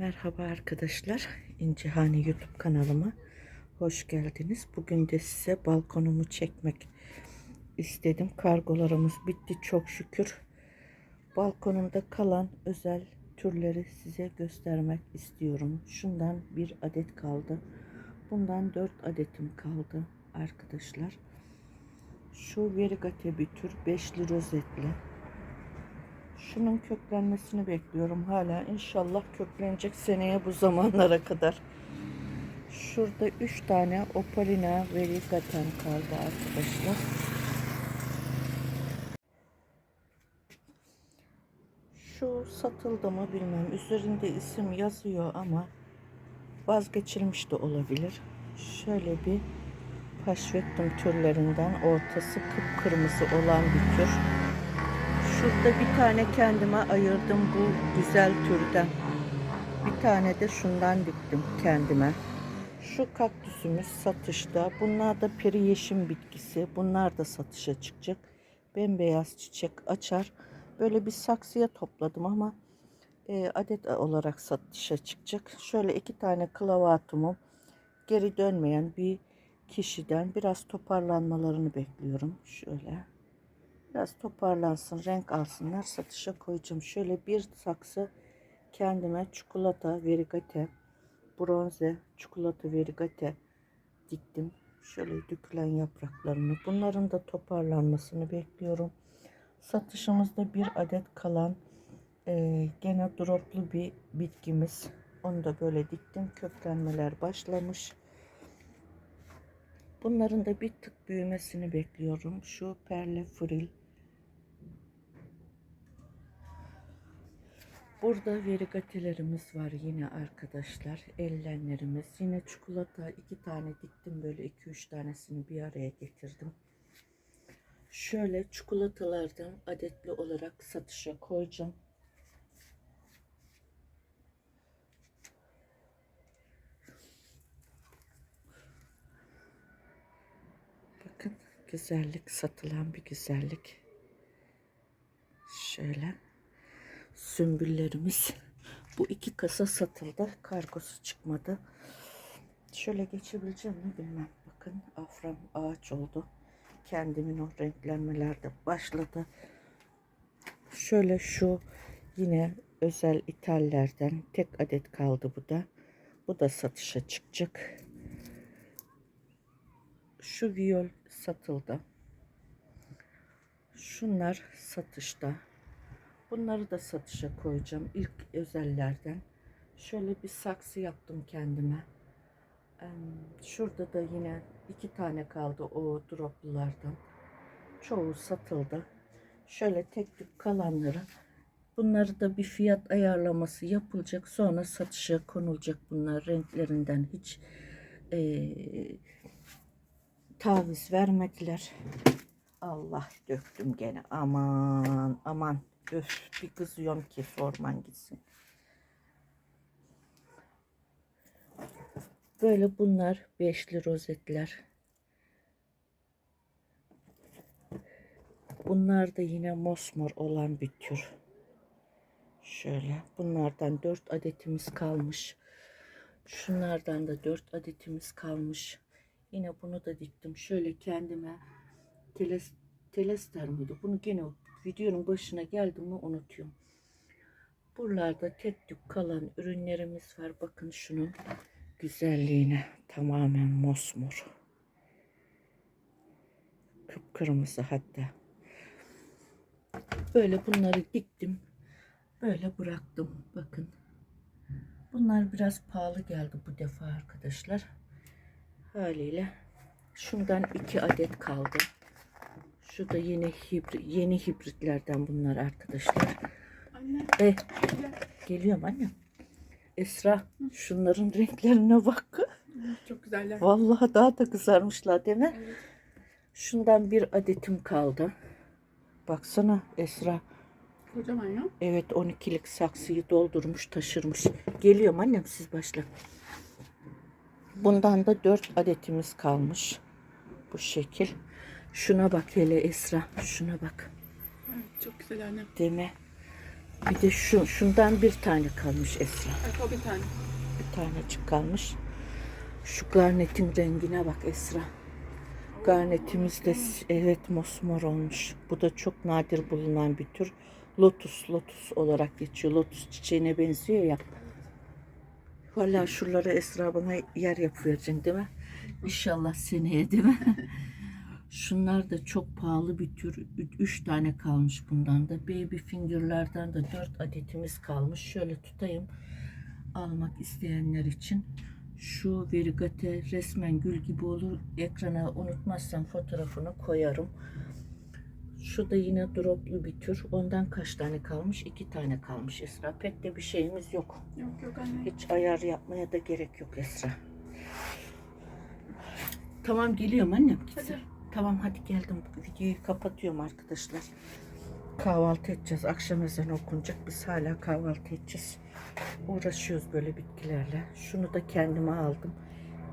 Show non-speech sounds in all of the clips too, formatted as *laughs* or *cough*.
Merhaba arkadaşlar. İncihane YouTube kanalıma hoş geldiniz. Bugün de size balkonumu çekmek istedim. Kargolarımız bitti çok şükür. Balkonumda kalan özel türleri size göstermek istiyorum. Şundan bir adet kaldı. Bundan dört adetim kaldı arkadaşlar. Şu verigate bir tür beşli rozetli. Şunun köklenmesini bekliyorum hala. İnşallah köklenecek seneye bu zamanlara kadar. Şurada 3 tane Opalina verigaten kaldı arkadaşlar. Şu satıldı mı bilmem. Üzerinde isim yazıyor ama vazgeçilmiş de olabilir. Şöyle bir paşvettum türlerinden ortası kıpkırmızı olan bir tür. Şurada bir tane kendime ayırdım bu güzel türden. Bir tane de şundan diktim kendime. Şu kaktüsümüz satışta. Bunlar da peri yeşim bitkisi. Bunlar da satışa çıkacak. Bembeyaz çiçek açar. Böyle bir saksıya topladım ama e, adet olarak satışa çıkacak. Şöyle iki tane klavatumu geri dönmeyen bir kişiden biraz toparlanmalarını bekliyorum. Şöyle. Biraz toparlansın, renk alsınlar. Satışa koyacağım. Şöyle bir saksı kendime çikolata verigate, bronze çikolata verigate diktim. Şöyle dökülen yapraklarını. Bunların da toparlanmasını bekliyorum. Satışımızda bir adet kalan e, gene droplu bir bitkimiz. Onu da böyle diktim. Köklenmeler başlamış. Bunların da bir tık büyümesini bekliyorum. Şu perle fril Burada verigatelerimiz var yine arkadaşlar. Ellenlerimiz. Yine çikolata iki tane diktim böyle iki üç tanesini bir araya getirdim. Şöyle çikolatalardan adetli olarak satışa koyacağım. Bakın güzellik satılan bir güzellik. Şöyle sümbüllerimiz. Bu iki kasa satıldı. Kargosu çıkmadı. Şöyle geçebileceğim mi bilmem. Bakın afram ağaç oldu. Kendimin o renklenmeler başladı. Şöyle şu yine özel ithallerden tek adet kaldı bu da. Bu da satışa çıkacak. Şu viyol satıldı. Şunlar satışta. Bunları da satışa koyacağım. İlk özellerden. Şöyle bir saksı yaptım kendime. Şurada da yine iki tane kaldı o droplulardan. Çoğu satıldı. Şöyle tek tük kalanları. Bunları da bir fiyat ayarlaması yapılacak. Sonra satışa konulacak bunlar renklerinden hiç ee, taviz vermediler. Allah döktüm gene. Aman aman. Öf bir kızıyorum ki sorman gitsin. Böyle bunlar beşli rozetler. Bunlar da yine mosmor olan bir tür. Şöyle bunlardan dört adetimiz kalmış. Şunlardan da dört adetimiz kalmış. Yine bunu da diktim. Şöyle kendime teles, telester mıydı? Bunu gene videonun başına geldim mi unutuyorum. Buralarda tek tük kalan ürünlerimiz var. Bakın şunun güzelliğine. Tamamen mosmor. Kıpkırmızı hatta. Böyle bunları diktim. Böyle bıraktım. Bakın. Bunlar biraz pahalı geldi bu defa arkadaşlar. Haliyle şundan iki adet kaldı. Şu da yeni hibrit, yeni hibritlerden bunlar arkadaşlar. Anne. Eh, geliyorum annem. Esra şunların renklerine bak. Çok güzeller. Vallahi daha da kızarmışlar değil mi? Evet. Şundan bir adetim kaldı. Baksana Esra. Kocaman ya. Evet 12'lik saksıyı doldurmuş taşırmış. Geliyorum annem siz başla. Bundan da 4 adetimiz kalmış. Bu şekil. Şuna bak hele Esra. Şuna bak. Evet, çok güzel anne. Değil mi? Bir de şu şundan bir tane kalmış Esra. Evet o bir tane. Bir tanecik kalmış. Şu garnetin rengine bak Esra. Garnetimiz de evet mosmor olmuş. Bu da çok nadir bulunan bir tür. Lotus, lotus olarak geçiyor. Lotus çiçeğine benziyor ya. Vallahi şuraları Esra bana yer yapıvereceksin değil mi? İnşallah seneye değil mi? *laughs* Şunlar da çok pahalı bir tür. Ü- Üç tane kalmış bundan da. Baby finger'lardan da dört adetimiz kalmış. Şöyle tutayım almak isteyenler için şu verigate resmen gül gibi olur. Ekrana unutmazsam fotoğrafını koyarım. Şu da yine droplu bir tür. Ondan kaç tane kalmış? İki tane kalmış Esra. Pek de bir şeyimiz yok. Yok yok anne. Hiç ayar yapmaya da gerek yok Esra. Tamam geliyorum annem. Hadi. Tamam hadi geldim. Videoyu kapatıyorum arkadaşlar. Kahvaltı edeceğiz. Akşam ezanı okunacak. Biz hala kahvaltı edeceğiz. Uğraşıyoruz böyle bitkilerle. Şunu da kendime aldım.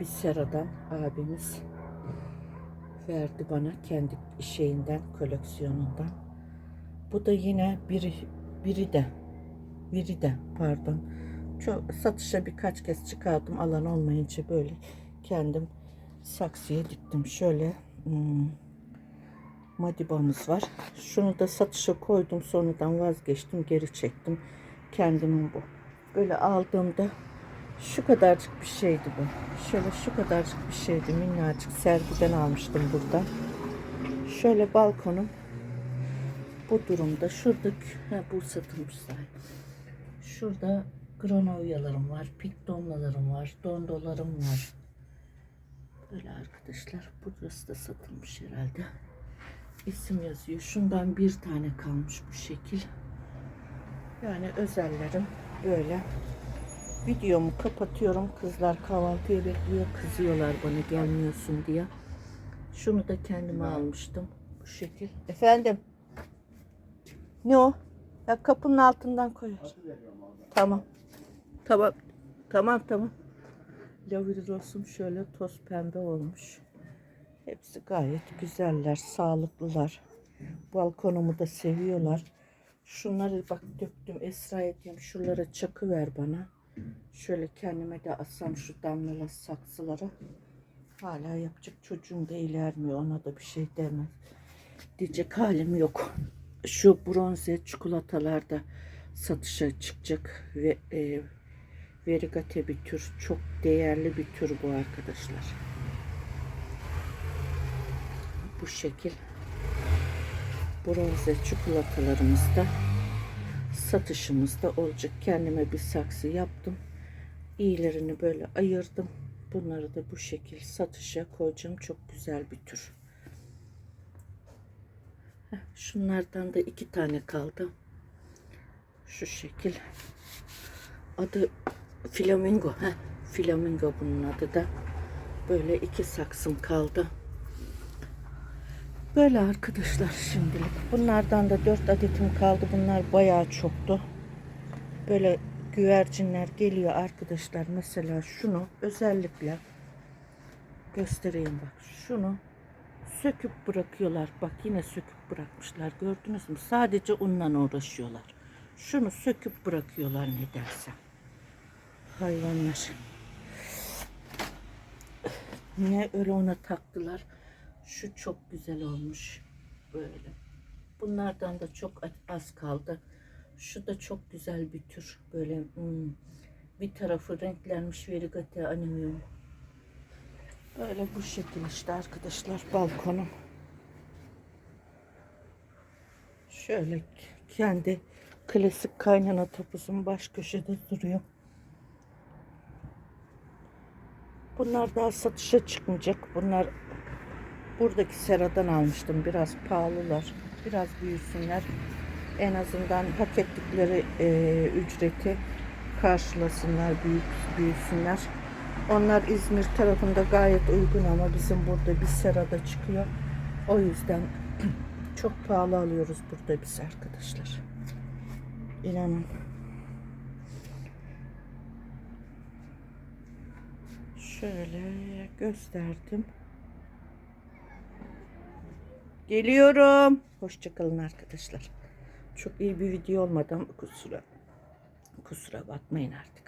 Bir seradan abimiz verdi bana kendi şeyinden, koleksiyonundan. Bu da yine biri, biri de, biri de pardon. Çok satışa birkaç kez çıkardım alan olmayınca böyle kendim saksıya diktim. Şöyle hmm, madibamız var. Şunu da satışa koydum. Sonradan vazgeçtim. Geri çektim. Kendimin bu. Böyle aldığımda şu kadarcık bir şeydi bu. Şöyle şu kadarcık bir şeydi. Minnacık sergiden almıştım buradan. Şöyle balkonum bu durumda. Şurada ha, bu satılmış zaten. Şurada granolyalarım var. Pikdomlalarım var. Dondolarım var. Böyle arkadaşlar. Burası da satılmış herhalde. İsim yazıyor. Şundan bir tane kalmış bu şekil. Yani özellerim böyle. Videomu kapatıyorum. Kızlar kahvaltıya bekliyor. Kızıyorlar bana gelmiyorsun diye. Şunu da kendime almıştım. Bu şekil. Efendim. Ne o? Ya kapının altından koy. Tamam. Tamam. Tamam tamam. Lavir rosum şöyle toz pembe olmuş. Hepsi gayet güzeller, sağlıklılar. Balkonumu da seviyorlar. Şunları bak döktüm Esra'ya diyorum şuralara çakı ver bana. Şöyle kendime de assam şu damlalı saksıları. Hala yapacak çocuğum da ilermiyor ona da bir şey demez. Diyecek halim yok. Şu bronze çikolatalar da satışa çıkacak ve e, verigate bir tür. Çok değerli bir tür bu arkadaşlar. Bu şekil bronze çikolatalarımız da satışımızda olacak. Kendime bir saksı yaptım. İyilerini böyle ayırdım. Bunları da bu şekil satışa koyacağım. Çok güzel bir tür. Şunlardan da iki tane kaldı. Şu şekil. Adı Flamingo. Heh, Flamingo bunun adı da. Böyle iki saksım kaldı. Böyle arkadaşlar şimdilik. Bunlardan da dört adetim kaldı. Bunlar bayağı çoktu. Böyle güvercinler geliyor arkadaşlar. Mesela şunu özellikle göstereyim bak. Şunu söküp bırakıyorlar. Bak yine söküp bırakmışlar. Gördünüz mü? Sadece onunla uğraşıyorlar. Şunu söküp bırakıyorlar nedense. Hayvanlar. Ne öyle ona taktılar. Şu çok güzel olmuş. Böyle. Bunlardan da çok az kaldı. Şu da çok güzel bir tür. Böyle hmm, bir tarafı renklenmiş verigate anemium. Böyle bu şekil işte arkadaşlar balkonum. Şöyle kendi klasik kaynana topuzum baş köşede duruyor. Bunlar daha satışa çıkmayacak. Bunlar buradaki seradan almıştım. Biraz pahalılar. Biraz büyüsünler. En azından hak ettikleri e, ücreti karşılasınlar, büyük, büyüsünler. Onlar İzmir tarafında gayet uygun ama bizim burada bir serada çıkıyor. O yüzden *clears throat* çok pahalı alıyoruz burada biz arkadaşlar. İnanın. Şöyle gösterdim. Geliyorum. Hoşçakalın arkadaşlar. Çok iyi bir video olmadan kusura kusura bakmayın artık.